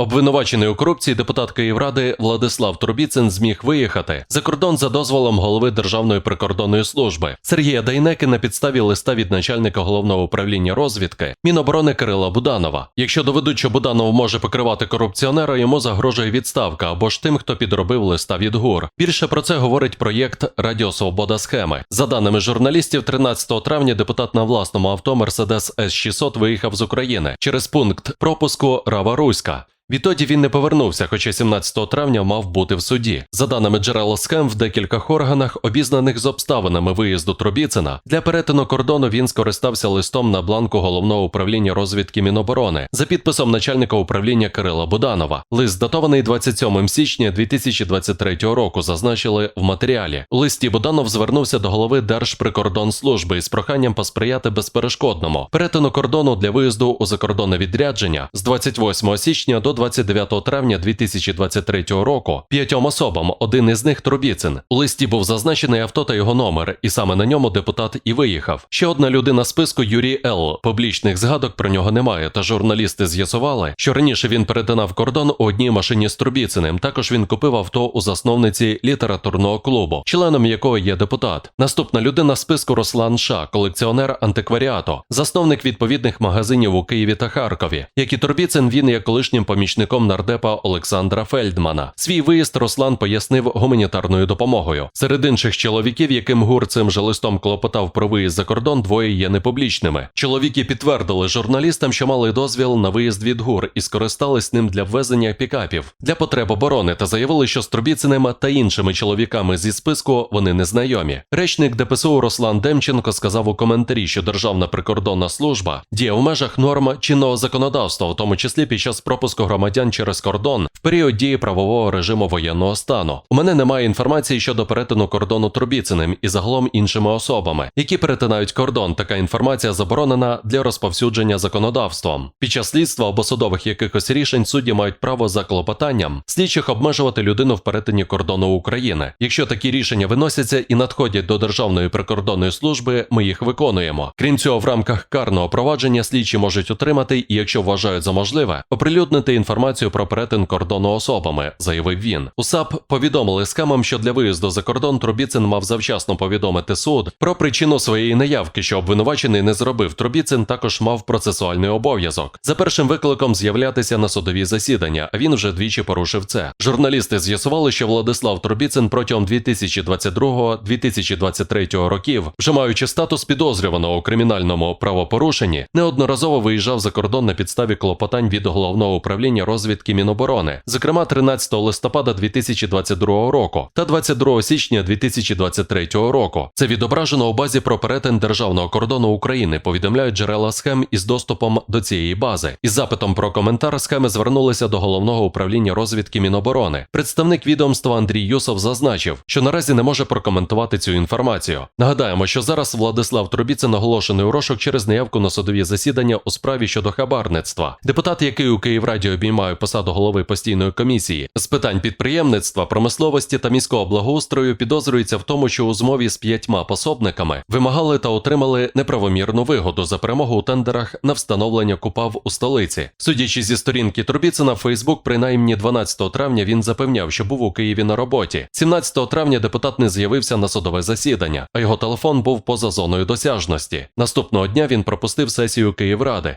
Обвинувачений у корупції депутат Київради Владислав Турбіцин зміг виїхати за кордон за дозволом голови Державної прикордонної служби Сергія Дайнеки на підставі листа від начальника головного управління розвідки Міноборони Кирила Буданова. Якщо доведуть, що Буданов може покривати корупціонера, йому загрожує відставка або ж тим, хто підробив листа від ГУР. Більше про це говорить проєкт Радіо Свобода схеми. За даними журналістів, 13 травня депутат на власному авто Мерседес С600 виїхав з України через пункт пропуску Рава Руська. Відтоді він не повернувся, хоча 17 травня мав бути в суді. За даними джерел схем, в декількох органах, обізнаних з обставинами виїзду Трубіцина, для перетину кордону він скористався листом на бланку головного управління розвідки Міноборони за підписом начальника управління Кирила Буданова. Лист датований 27 січня 2023 року. Зазначили в матеріалі. У листі Буданов звернувся до голови Держприкордонслужби із проханням посприяти безперешкодному перетину кордону для виїзду у закордонне відрядження з 28 січня до 29 травня 2023 року п'ятьом особам, один із них Трубіцин. У листі був зазначений авто та його номер, і саме на ньому депутат і виїхав. Ще одна людина списку Юрій Л. Публічних згадок про нього немає. Та журналісти з'ясували, що раніше він перетинав кордон у одній машині з Трубіциним. Також він купив авто у засновниці літературного клубу, членом якого є депутат. Наступна людина списку Руслан Ша, колекціонер антикваріату, засновник відповідних магазинів у Києві та Харкові. Як і Турбіцин, він є колишнім помічником нардепа Олександра Фельдмана. Свій виїзд Руслан пояснив гуманітарною допомогою. Серед інших чоловіків, яким ГУР цим же листом клопотав про виїзд за кордон, двоє є непублічними. Чоловіки підтвердили журналістам, що мали дозвіл на виїзд від ГУР і скористались ним для ввезення пікапів для потреб оборони та заявили, що з Трубіциним та іншими чоловіками зі списку вони не знайомі. Речник ДПСУ Руслан Демченко сказав у коментарі, що Державна прикордонна служба діє в межах норм чинного законодавства, в тому числі під час пропуску громадян через кордон в період дії правового режиму воєнного стану. У мене немає інформації щодо перетину кордону Трубіциним і загалом іншими особами, які перетинають кордон. Така інформація заборонена для розповсюдження законодавством. Під час слідства або судових якихось рішень судді мають право за клопотанням слідчих обмежувати людину в перетині кордону України. Якщо такі рішення виносяться і надходять до Державної прикордонної служби, ми їх виконуємо. Крім цього, в рамках карного провадження слідчі можуть отримати і, якщо вважають за можливе, оприлюднити інформацію про перетин кордону особами, заявив він. У САП повідомили схемам, що для виїзду за кордон Трубіцин мав завчасно повідомити суд про причину своєї наявки, що обвинувачений не зробив. Трубіцин також мав процесуальний обов'язок. За першим викликом з'являтися на судові засідання, а він вже двічі порушив це. Журналісти з'ясували, що Владислав Трубіцин протягом 2022-2023 років, вже маючи статус підозрюваного у кримінальному правопорушенні, неодноразово виїжджав за кордон на підставі клопотань від головного управління розвідки Міноборони, зокрема 13 листопада 2022 року та 22 січня 2023 року. Це відображено у базі про перетин державного кордону України. Повідомляють джерела схем із доступом до цієї бази. Із запитом про коментар схеми звернулися до головного управління розвідки Міноборони. Представник відомства Андрій Юсов зазначив, що наразі не може прокоментувати цю інформацію. Нагадаємо, що зараз Владислав Трубіцин оголошений у розшук через неявку на судові засідання у справі щодо хабарництва. Депутат, який у Київраді обіймає посаду голови постійної комісії з питань підприємництва, промисловості та міського благоустрою, підозрюється в тому, що у змові з п'ятьма пособниками вимагали та отримали неправомірну вигоду за перемогу у тендерах на встановлення купав у столиці. Судячи зі сторінки Трубіцина, Фейсбук, принаймні 12 травня він запевняв, що був у Києві на роботі. 17 травня депутат не з'явився на судове засідання, а його телефон був поза зоною досяжності. Наступного дня він пропустив сесію Київради.